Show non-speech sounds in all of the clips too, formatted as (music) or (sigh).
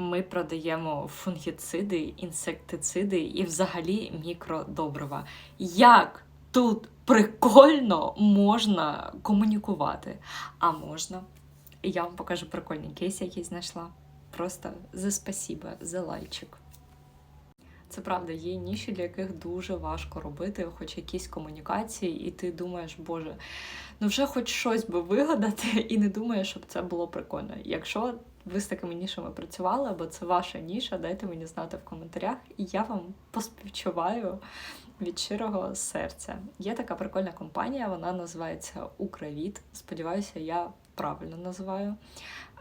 Ми продаємо фунгіциди, інсектициди і взагалі мікродобрива. Як тут прикольно можна комунікувати? А можна. Я вам покажу прикольний кейс, який знайшла. Просто за спасіба, за лайчик. Це правда, є ніші, для яких дуже важко робити, хоч якісь комунікації, і ти думаєш, боже, ну вже хоч щось би вигадати, і не думаєш, щоб це було прикольно. Якщо ви з такими нішами працювали, або це ваша ніша, дайте мені знати в коментарях, і я вам поспівчуваю від щирого серця. Є така прикольна компанія, вона називається Укравіт. Сподіваюся, я правильно називаю.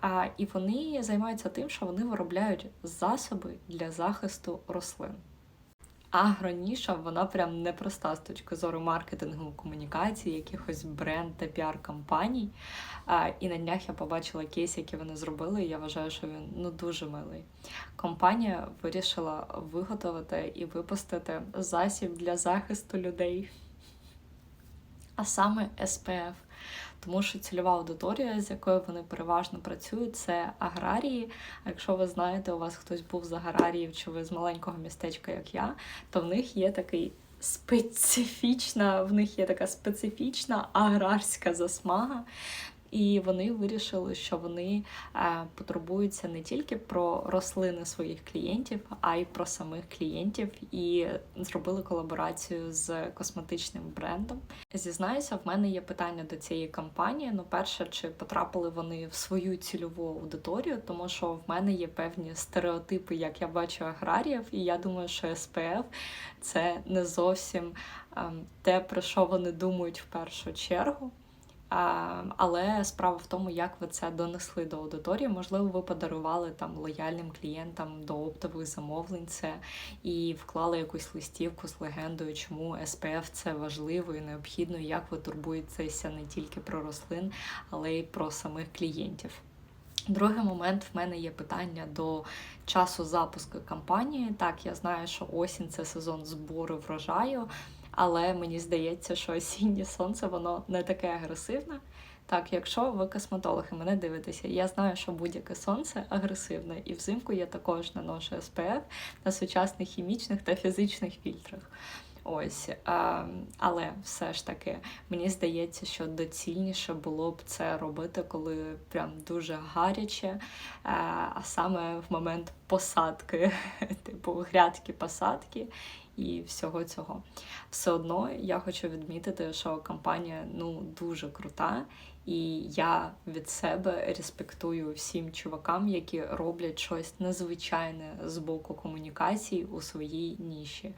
А, і вони займаються тим, що вони виробляють засоби для захисту рослин. Агроніша, вона прям непроста з точки зору маркетингу, комунікації, якихось бренд та піар-кампаній. І на днях я побачила кейс, який вони зробили, і я вважаю, що він ну дуже милий. Компанія вирішила виготовити і випустити засіб для захисту людей, а саме SPF. Тому що цільова аудиторія, з якою вони переважно працюють, це аграрії. А якщо ви знаєте, у вас хтось був з аграріїв, чи ви з маленького містечка, як я, то в них є такий специфічна, в них є така специфічна аграрська засмага. І вони вирішили, що вони е, потурбуються не тільки про рослини своїх клієнтів, а й про самих клієнтів, і зробили колаборацію з косметичним брендом. Зізнаюся, в мене є питання до цієї кампанії. Ну, перше, чи потрапили вони в свою цільову аудиторію, тому що в мене є певні стереотипи, як я бачу аграріїв, і я думаю, що СПФ це не зовсім е, те, про що вони думають в першу чергу. Але справа в тому, як ви це донесли до аудиторії. Можливо, ви подарували там лояльним клієнтам до оптових замовлень це і вклали якусь листівку з легендою, чому СПФ це важливо і необхідно, і як ви турбуєтеся не тільки про рослин, але й про самих клієнтів. Другий момент в мене є питання до часу запуску кампанії. Так, я знаю, що осінь це сезон збору врожаю. Але мені здається, що осіннє сонце воно не таке агресивне. Так, якщо ви косметолог і мене дивитеся, я знаю, що будь-яке сонце агресивне, і взимку я також наношу СПФ на сучасних хімічних та фізичних фільтрах. Ось, але все ж таки мені здається, що доцільніше було б це робити, коли прям дуже гаряче, а, саме в момент посадки, (laughs) типу грядки посадки і всього цього. Все одно я хочу відмітити, що компанія ну дуже крута, і я від себе респектую всім чувакам, які роблять щось незвичайне з боку комунікацій у своїй ніші.